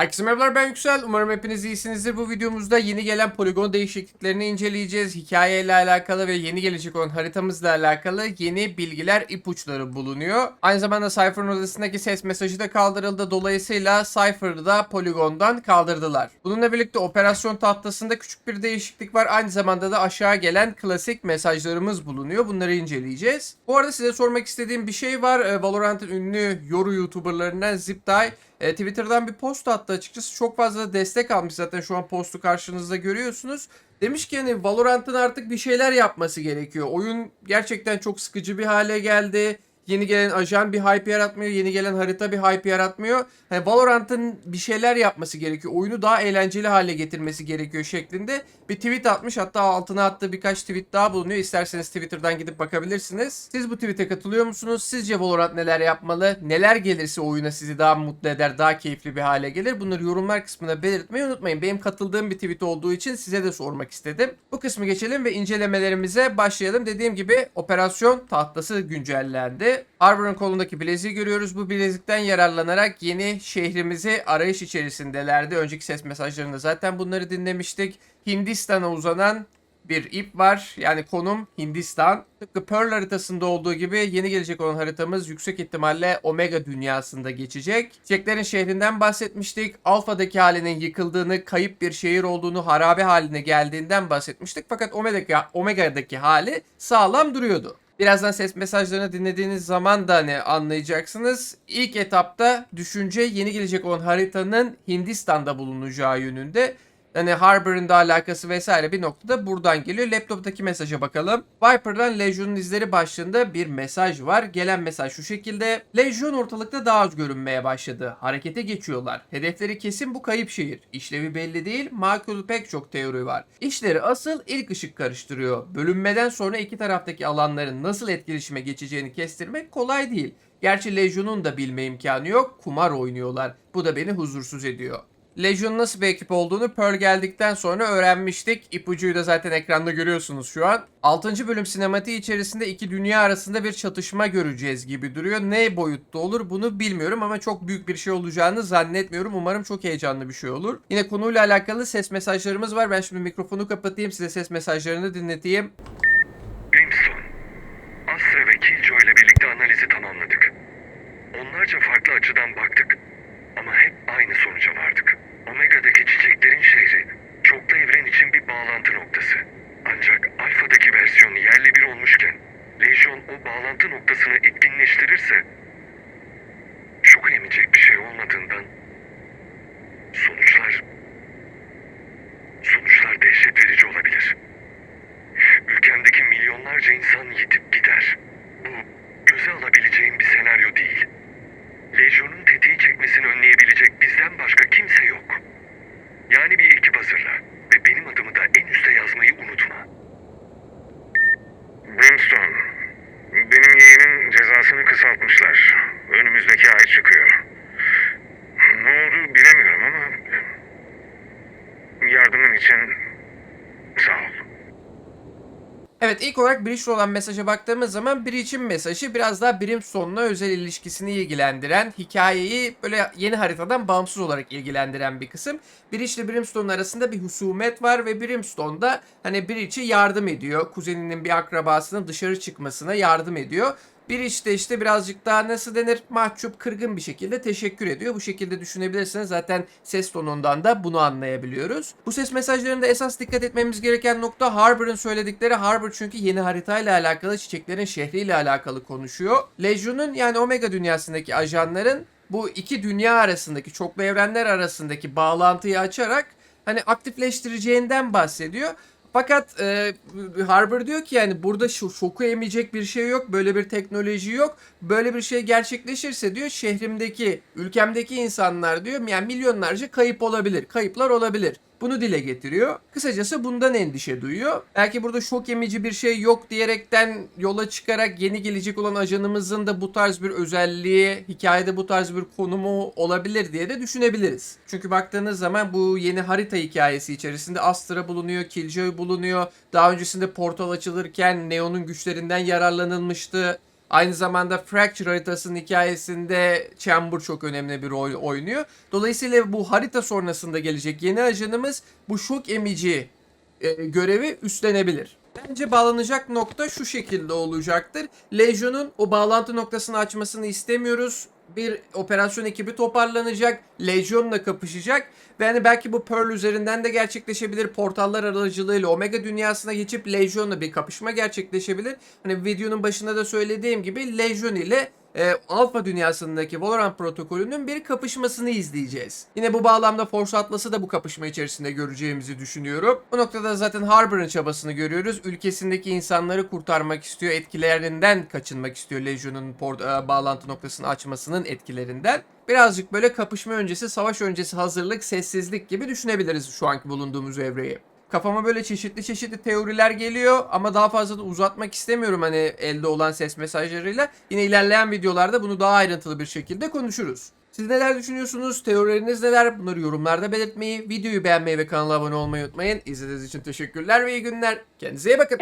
Herkese merhabalar ben Yüksel. Umarım hepiniz iyisinizdir. Bu videomuzda yeni gelen poligon değişikliklerini inceleyeceğiz. Hikayeyle alakalı ve yeni gelecek olan haritamızla alakalı yeni bilgiler, ipuçları bulunuyor. Aynı zamanda Cypher'ın odasındaki ses mesajı da kaldırıldı. Dolayısıyla Cypher'ı da poligondan kaldırdılar. Bununla birlikte operasyon tahtasında küçük bir değişiklik var. Aynı zamanda da aşağı gelen klasik mesajlarımız bulunuyor. Bunları inceleyeceğiz. Bu arada size sormak istediğim bir şey var. Ee, Valorant'ın ünlü yoru YouTuber'larından Zipdie e, Twitter'dan bir post attı açıkçası. Çok fazla destek almış zaten şu an postu karşınızda görüyorsunuz. Demiş ki hani Valorant'ın artık bir şeyler yapması gerekiyor. Oyun gerçekten çok sıkıcı bir hale geldi. Yeni gelen ajan bir hype yaratmıyor. Yeni gelen harita bir hype yaratmıyor. Hani Valorant'ın bir şeyler yapması gerekiyor. Oyunu daha eğlenceli hale getirmesi gerekiyor şeklinde bir tweet atmış. Hatta altına attığı birkaç tweet daha bulunuyor. İsterseniz Twitter'dan gidip bakabilirsiniz. Siz bu tweet'e katılıyor musunuz? Sizce Valorant neler yapmalı? Neler gelirse oyuna sizi daha mutlu eder, daha keyifli bir hale gelir? Bunları yorumlar kısmına belirtmeyi unutmayın. Benim katıldığım bir tweet olduğu için size de sormak istedim. Bu kısmı geçelim ve incelemelerimize başlayalım. Dediğim gibi operasyon tahtası güncellendi. Harbor'un kolundaki bileziği görüyoruz. Bu bilezikten yararlanarak yeni şehrimizi arayış içerisindelerdi. Önceki ses mesajlarında zaten bunları dinlemiştik. Hindistan'a uzanan bir ip var. Yani konum Hindistan. Tıpkı Pearl haritasında olduğu gibi yeni gelecek olan haritamız yüksek ihtimalle Omega dünyasında geçecek. Jack'lerin şehrinden bahsetmiştik. Alfa'daki halinin yıkıldığını, kayıp bir şehir olduğunu, harabe haline geldiğinden bahsetmiştik. Fakat Omega'daki, Omega'daki hali sağlam duruyordu. Birazdan ses mesajlarını dinlediğiniz zaman da hani anlayacaksınız. İlk etapta düşünce yeni gelecek olan haritanın Hindistan'da bulunacağı yönünde. Hani Harbor'ın da alakası vesaire bir noktada buradan geliyor. Laptop'taki mesaja bakalım. Viper'dan Legion'un izleri başlığında bir mesaj var. Gelen mesaj şu şekilde. Legion ortalıkta daha az görünmeye başladı. Harekete geçiyorlar. Hedefleri kesin bu kayıp şehir. İşlevi belli değil. Makul pek çok teori var. İşleri asıl ilk ışık karıştırıyor. Bölünmeden sonra iki taraftaki alanların nasıl etkileşime geçeceğini kestirmek kolay değil. Gerçi Legion'un da bilme imkanı yok. Kumar oynuyorlar. Bu da beni huzursuz ediyor. Legion nasıl bir ekip olduğunu Pearl geldikten sonra öğrenmiştik. İpucuyu da zaten ekranda görüyorsunuz şu an. 6. bölüm sinematiği içerisinde iki dünya arasında bir çatışma göreceğiz gibi duruyor. Ne boyutta olur bunu bilmiyorum ama çok büyük bir şey olacağını zannetmiyorum. Umarım çok heyecanlı bir şey olur. Yine konuyla alakalı ses mesajlarımız var. Ben şimdi mikrofonu kapatayım size ses mesajlarını dinleteyim. Brimstone, Astra ve Killjoy ile birlikte analizi tamamladık. Onlarca farklı açıdan baktık ama hep aynı sonuca vardık. Omega'daki çiçeklerin şehri, çoklu evren için bir bağlantı noktası. Ancak Alfa'daki versiyonu yerli bir olmuşken, Legion o bağlantı noktasını etkinleştirirse, şoku emecek bir şey olmadığından, cezasını kısaltmışlar. Önümüzdeki ay çıkıyor. Ne oldu bilemiyorum ama yardımın için sağ ol. Evet ilk olarak Breach'le olan mesaja baktığımız zaman Breach'in mesajı biraz daha Brimstone'la özel ilişkisini ilgilendiren, hikayeyi böyle yeni haritadan bağımsız olarak ilgilendiren bir kısım. Breach ile Brimstone arasında bir husumet var ve Brimstone da hani Breach'e yardım ediyor. Kuzeninin bir akrabasının dışarı çıkmasına yardım ediyor. Bir işte işte birazcık daha nasıl denir mahcup kırgın bir şekilde teşekkür ediyor. Bu şekilde düşünebilirsiniz. Zaten ses tonundan da bunu anlayabiliyoruz. Bu ses mesajlarında esas dikkat etmemiz gereken nokta Harbor'ın söyledikleri. Harbor çünkü yeni haritayla alakalı çiçeklerin şehriyle alakalı konuşuyor. Legion'un yani Omega dünyasındaki ajanların bu iki dünya arasındaki çoklu evrenler arasındaki bağlantıyı açarak hani aktifleştireceğinden bahsediyor. Fakat e, Harbour diyor ki yani burada şu şoku emecek bir şey yok. Böyle bir teknoloji yok. Böyle bir şey gerçekleşirse diyor şehrimdeki, ülkemdeki insanlar diyor yani milyonlarca kayıp olabilir. Kayıplar olabilir. Bunu dile getiriyor. Kısacası bundan endişe duyuyor. Belki burada şok emici bir şey yok diyerekten yola çıkarak yeni gelecek olan ajanımızın da bu tarz bir özelliği, hikayede bu tarz bir konumu olabilir diye de düşünebiliriz. Çünkü baktığınız zaman bu yeni harita hikayesi içerisinde Astra bulunuyor, Killjoy bulunuyor. Daha öncesinde portal açılırken Neo'nun güçlerinden yararlanılmıştı. Aynı zamanda Fracture haritasının hikayesinde Chamber çok önemli bir rol oynuyor. Dolayısıyla bu harita sonrasında gelecek yeni ajanımız bu şok emici e, görevi üstlenebilir. Bence bağlanacak nokta şu şekilde olacaktır. Legion'un o bağlantı noktasını açmasını istemiyoruz. Bir operasyon ekibi toparlanacak. Legion'la kapışacak. Ve hani belki bu Pearl üzerinden de gerçekleşebilir. Portallar aracılığıyla Omega dünyasına geçip Legion'la bir kapışma gerçekleşebilir. Hani videonun başında da söylediğim gibi Legion ile e, Alpha dünyasındaki Valorant protokolünün bir kapışmasını izleyeceğiz. Yine bu bağlamda Force Atlas'ı da bu kapışma içerisinde göreceğimizi düşünüyorum. Bu noktada zaten Harbor'ın çabasını görüyoruz. Ülkesindeki insanları kurtarmak istiyor. Etkilerinden kaçınmak istiyor Legion'un e, bağlantı noktasını açmasının etkilerinden. Birazcık böyle kapışma öncesi, savaş öncesi hazırlık, sessizlik gibi düşünebiliriz şu anki bulunduğumuz evreyi. Kafama böyle çeşitli çeşitli teoriler geliyor ama daha fazla da uzatmak istemiyorum hani elde olan ses mesajlarıyla. Yine ilerleyen videolarda bunu daha ayrıntılı bir şekilde konuşuruz. Siz neler düşünüyorsunuz? Teorileriniz neler? Bunları yorumlarda belirtmeyi, videoyu beğenmeyi ve kanala abone olmayı unutmayın. İzlediğiniz için teşekkürler ve iyi günler. Kendinize iyi bakın.